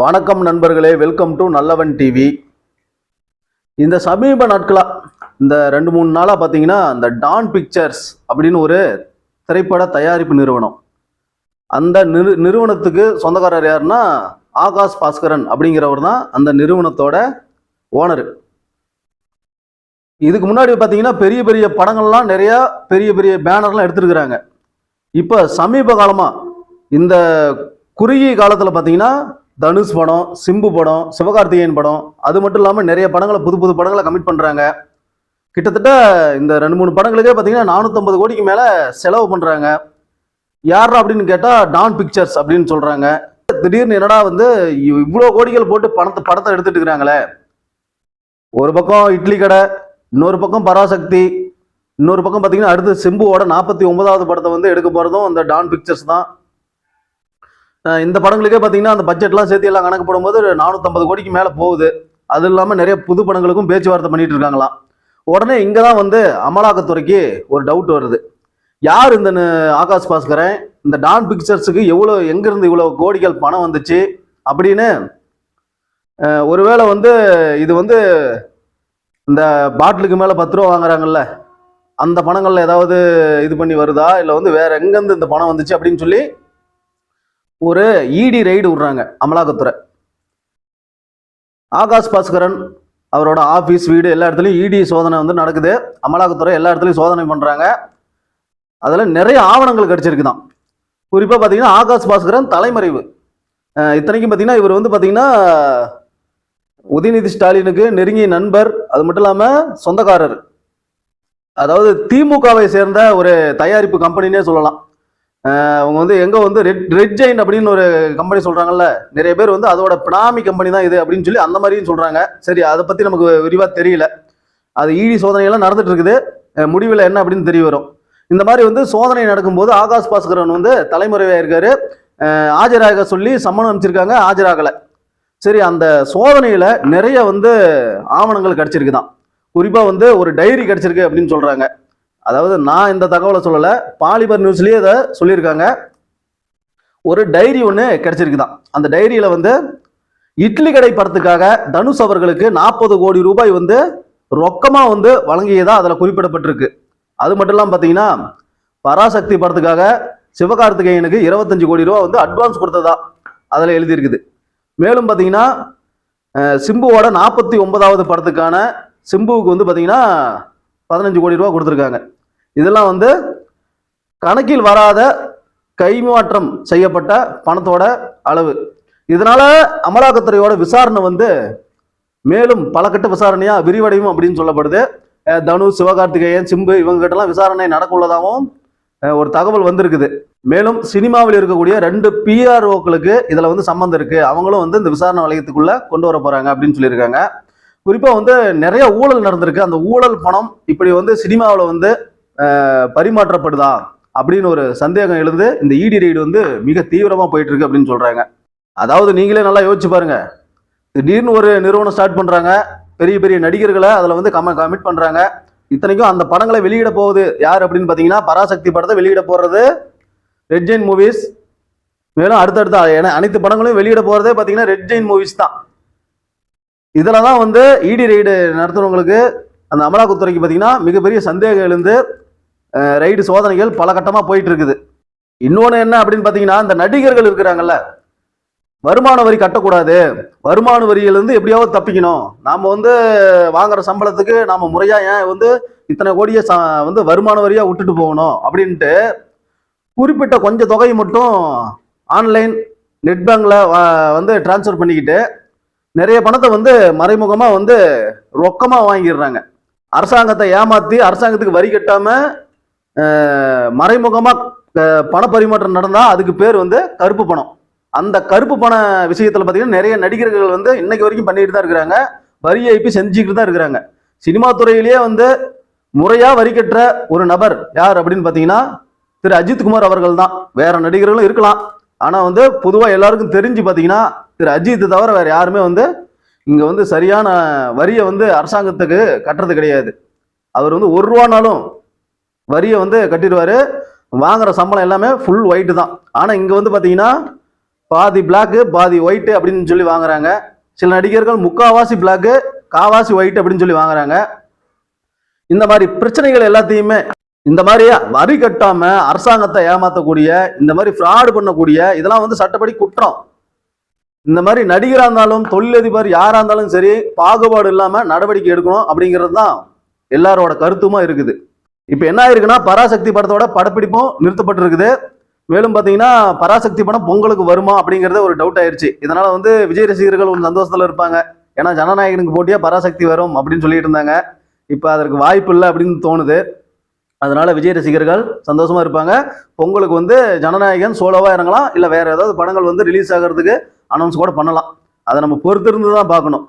வணக்கம் நண்பர்களே welcome to நல்லவன் டிவி இந்த சமீப நாட்களாக இந்த ரெண்டு மூணு நாளாக பார்த்தீங்கன்னா இந்த டான் பிக்சர்ஸ் அப்படின்னு ஒரு திரைப்பட தயாரிப்பு நிறுவனம். அந்த நிறு நிறுவனத்துக்கு சொந்தக்காரர் யாருன்னா ஆகாஷ் பாஸ்கரன் அப்படிங்கிறவர் தான் அந்த நிறுவனத்தோட ஓனர். இதுக்கு முன்னாடி பார்த்தீங்கன்னா பெரிய பெரிய படங்கள்லாம் நிறையா பெரிய பெரிய பேனர்லாம் எடுத்துருக்குறாங்க. இப்போ சமீப காலமாக இந்த குறுகிய காலத்தில் பார்த்தீங்கன்னா தனுஷ் படம் சிம்பு படம் சிவகார்த்திகேயன் படம் அது மட்டும் இல்லாமல் நிறைய படங்களை புது புது படங்களை கமிட் பண்ணுறாங்க கிட்டத்தட்ட இந்த ரெண்டு மூணு படங்களுக்கே பார்த்தீங்கன்னா நானூற்றம்பது கோடிக்கு மேலே செலவு பண்ணுறாங்க யார் அப்படின்னு கேட்டால் டான் பிக்சர்ஸ் அப்படின்னு சொல்கிறாங்க திடீர்னு என்னடா வந்து இவ்வளோ கோடிகள் போட்டு பணத்தை படத்தை எடுத்துட்டு இருக்கிறாங்களே ஒரு பக்கம் இட்லி கடை இன்னொரு பக்கம் பராசக்தி இன்னொரு பக்கம் பார்த்தீங்கன்னா அடுத்து சிம்புவோட நாற்பத்தி ஒன்பதாவது படத்தை வந்து எடுக்க போகிறதும் அந்த டான் பிக்சர்ஸ் தான். இந்த படங்களுக்கே பார்த்தீங்கன்னா அந்த பட்ஜெட்லாம் சேர்த்து எல்லாம் கணக்கு போடும்போது நானூற்றம்பது கோடிக்கு மேலே போகுது. அது இல்லாமல் நிறைய புது படங்களுக்கும் பேச்சுவார்த்தை பண்ணிட்டு இருக்காங்களாம். உடனே இங்கே தான் வந்து அமலாக்கத்துறைக்கு ஒரு டவுட் வருது. யார் இந்த ஆகாஷ் பாஸ்கரன்? இந்த டான் பிக்சர்ஸுக்கு எவ்வளோ எங்கேருந்து இவ்வளோ கோடிகள் பணம் வந்துச்சு? அப்படின்னு ஒருவேளை வந்து இது வந்து இந்த பாட்டிலுக்கு மேலே பத்து ரூபா வாங்குறாங்கல்ல அந்த பணங்களில் ஏதாவது இது பண்ணி வருதா? இல்லை வந்து வேற எங்கேருந்து இந்த பணம் வந்துச்சு அப்படின்னு சொல்லி ஒரு இடி ரைடு விடுறாங்க அமலாக்கத்துறை. ஆகாஷ் பாஸ்கரன் அவரோட ஆஃபீஸ் வீடு எல்லா இடத்துலையும் இடி சோதனை வந்து நடக்குது. அமலாக்கத்துறை எல்லா இடத்துலையும் சோதனை பண்ணுறாங்க அதில் நிறைய ஆவணங்கள் கிடச்சிருக்குதான். குறிப்பாக பார்த்தீங்கன்னா ஆகாஷ் பாஸ்கரன் தலைமறைவு. இத்தனைக்கும் பார்த்தீங்கன்னா இவர் வந்து பார்த்தீங்கன்னா உதயநிதி ஸ்டாலினுக்கு நெருங்கிய நண்பர். அது மட்டும் இல்லாமல் சொந்தக்காரர். அதாவது திமுகவை சேர்ந்த ஒரு தயாரிப்பு கம்பெனினே சொல்லலாம். அவங்க வந்து எங்க வந்து ரெட் ரெட் ஜெயின் அப்படின்னு ஒரு கம்பெனி சொல்றாங்கல்ல நிறைய பேர் வந்து அதோட பினாமி கம்பெனி தான் இது அப்படின்னு சொல்லி அந்த மாதிரியும் சொல்றாங்க. சரி அதை பத்தி நமக்கு விரிவா தெரியல. அது ஈடி சோதனையெல்லாம் நடந்துட்டு இருக்குது. முடிவில் என்ன அப்படின்னு தெரிய வரும். இந்த மாதிரி வந்து சோதனை நடக்கும்போது ஆகாஷ் பாஸ்கரன் வந்து தலைமுறையாக இருக்காரு. ஆஜராக சொல்லி சம்மனம் அனுப்பிச்சிருக்காங்க ஆஜராகலை. சரி அந்த சோதனையில் நிறைய வந்து ஆவணங்கள் கிடைச்சிருக்குதான். குறிப்பாக வந்து ஒரு டைரி கிடச்சிருக்கு அப்படின்னு சொல்கிறாங்க அதாவது நான் இந்த தகவலை சொல்லலை பாலிபர் நியூஸ்லேயே இதை சொல்லியிருக்காங்க. ஒரு டைரி ஒன்று கிடச்சிருக்குதான். அந்த டைரியில் வந்து இட்லி கடை படத்துக்காக தனுஷ் அவர்களுக்கு நாற்பது கோடி ரூபாய் வந்து ரொக்கமாக வந்து வழங்கியதா அதில் குறிப்பிடப்பட்டிருக்கு. அது மட்டும் இல்லாமல் பார்த்தீங்கன்னா பராசக்தி படத்துக்காக சிவகார்த்திகேயனுக்கு இருபத்தஞ்சு கோடி ரூபா வந்து அட்வான்ஸ் கொடுத்ததா அதில் எழுதியிருக்குது. மேலும் பார்த்தீங்கன்னா சிம்புவோட நாற்பத்தி ஒன்பதாவது படத்துக்கான சிம்புவுக்கு வந்து பார்த்தீங்கன்னா பதினஞ்சு கோடி ரூபா கொடுத்துருக்காங்க. இதெல்லாம் வந்து கணக்கில் வராத கைமாற்றம் செய்யப்பட்ட பணத்தோட அளவு. இதனால அமலாக்கத்துறையோட விசாரணை வந்து மேலும் பல கட்ட விசாரணையா விரிவடையும் அப்படின்னு சொல்லப்படுது. தனு தனுஷ் சிவகார்த்திகேயன் சிம்பு இவங்க கிட்டலாம் விசாரணை நடக்க உள்ளதாகவும் ஒரு தகவல் வந்திருக்குது. மேலும் சினிமாவில் இருக்கக்கூடிய ரெண்டு பிஆர்ஓக்களுக்கு இதுல வந்து சம்மந்தம் இருக்கு. அவங்களும் வந்து இந்த விசாரணை வளையத்துக்குள்ள கொண்டு வர போறாங்க அப்படின்னு சொல்லியிருக்காங்க. குறிப்பா வந்து நிறைய ஊழல் நடந்திருக்கு. அந்த ஊழல் பணம் இப்படி வந்து சினிமாவில் வந்து பரிமாற்றப்படுதா அப்படின்னு ஒரு சந்தேகம் எழுந்து இந்த இடி ரைடு வந்து மிக தீவிரமாக போயிட்டு இருக்கு அப்படின்னு சொல்றாங்க. அதாவது நீங்களே நல்லா யோசிச்சு பாருங்க. திடீர்னு ஒரு நிறுவனம் ஸ்டார்ட் பண்றாங்க. பெரிய பெரிய நடிகர்களை அதில் வந்து கம கமிட் பண்றாங்க. இத்தனைக்கும் அந்த படங்களை வெளியிட போகுது. யார் அப்படின்னு பார்த்தீங்கன்னா பராசக்தி படத்தை வெளியிட போறது ரெட் ஜெயின் மூவிஸ் மேலும் அடுத்தடுத்த ஏன்னா அனைத்து படங்களையும் வெளியிட போறதே பார்த்தீங்கன்னா ரெட் ஜெயின் மூவிஸ் தான். இதில் தான் வந்து இடி ரைடு நடத்துறவங்களுக்கு அந்த அமலாக்கத்துறைக்கு பார்த்தீங்கன்னா மிகப்பெரிய சந்தேகம் எழுந்து ரைடு சோதனைகள் பல கட்டமாக போயிட்டு இருக்குது இன்னொன்று என்ன அப்படின்னு பார்த்தீங்கன்னா இந்த நடிகர்கள் இருக்கிறாங்கல்ல வருமான வரி கட்டக்கூடாது. வருமான வரியிலிருந்து எப்படியாவது தப்பிக்கணும். நாம் வந்து வாங்குற சம்பளத்துக்கு நாம் முறையாக ஏன் வந்து இத்தனை கோடியை ச வந்து வருமான வரியாக விட்டுட்டு போகணும் அப்படின்ட்டு குறிப்பிட்ட கொஞ்சம் தொகையை மட்டும் ஆன்லைன் நெட் பேங்கில் வந்து டிரான்ஸ்ஃபர் பண்ணிக்கிட்டு நிறைய பணத்தை வந்து மறைமுகமாக வந்து ரொக்கமாக வாங்கிடுறாங்க. அரசாங்கத்தை ஏமாற்றி அரசாங்கத்துக்கு வரி கட்டாமல் மறைமுகமாக பண பரிமாற்றம் நடந்தால் அதுக்கு பேர் வந்து கருப்பு பணம். அந்த கருப்பு பண விஷயத்தில் பார்த்தீங்கன்னா நிறைய நடிகர்கள் வந்து இன்னைக்கு வரைக்கும் பண்ணிட்டு தான் இருக்கிறாங்க. வரி ஏய்ப்பு செஞ்சுக்கிட்டு தான் இருக்கிறாங்க. சினிமா துறையிலேயே வந்து முறையாக வரி கட்டுற ஒரு நபர் யார் அப்படின்னு பார்த்தீங்கன்னா திரு அஜித்குமார் அவர்கள் தான். வேற நடிகர்களும் இருக்கலாம். ஆனால் வந்து பொதுவாக எல்லாருக்கும் தெரிஞ்சு பார்த்தீங்கன்னா திரு அஜித் தவிர வேற யாருமே வந்து இங்கே வந்து சரியான வரியை வந்து அரசாங்கத்துக்கு கட்டுறது கிடையாது. அவர் வந்து ஒரு ரூபானாலும் வரியை வந்து கட்டிடுவார். வாங்குற சம்பளம் எல்லாமே ஃபுல் ஒயிட்டு தான். ஆனால் இங்கே வந்து பார்த்தீங்கன்னா பாதி பிளாக்கு பாதி ஒயிட் அப்படின்னு சொல்லி வாங்குறாங்க. சில நடிகர்கள் முக்காவாசி பிளாக்கு காவாசி ஒயிட் அப்படின்னு சொல்லி வாங்குறாங்க. இந்த மாதிரி பிரச்சனைகள் எல்லாத்தையுமே இந்த மாதிரி வரி கட்டாம அரசாங்கத்தை ஏமாத்தக்கூடிய இந்த மாதிரி ஃப்ராடு பண்ணக்கூடிய இதெல்லாம் வந்து சட்டப்படி குற்றம். இந்த மாதிரி நடிகராக இருந்தாலும் தொழிலதிபர் யாராக இருந்தாலும் சரி பாகுபாடு இல்லாமல் நடவடிக்கை எடுக்கணும் அப்படிங்கிறது தான் எல்லாரோட கருத்துமா இருக்குது. இப்போ என்ன ஆயிருக்குன்னா பராசக்தி படத்தோட படப்பிடிப்பும் நிறுத்தப்பட்டிருக்குது. மேலும் பார்த்தீங்கன்னா பராசக்தி படம் பொங்கலுக்கு வருமா அப்படிங்கிறது ஒரு டவுட் ஆயிருச்சு. இதனால வந்து விஜய் ரசிகர்கள் ஒரு சந்தோஷத்தில் இருப்பாங்க. ஏன்னா ஜனநாயகனுக்கு போட்டியாக பராசக்தி வரும் அப்படின்னு சொல்லிட்டு இருந்தாங்க. இப்போ அதற்கு வாய்ப்பு இல்லை அப்படின்னு தோணுது. அதனால விஜய் ரசிகர்கள் சந்தோஷமா இருப்பாங்க. பொங்கலுக்கு வந்து ஜனநாயகன் சோலோவாக இறங்கலாம். இல்லை வேற ஏதாவது படங்கள் வந்து ரிலீஸ் ஆகிறதுக்கு அனௌன்ஸ் கூட பண்ணலாம். அதை நம்ம பொறுத்திருந்து தான் பார்க்கணும்.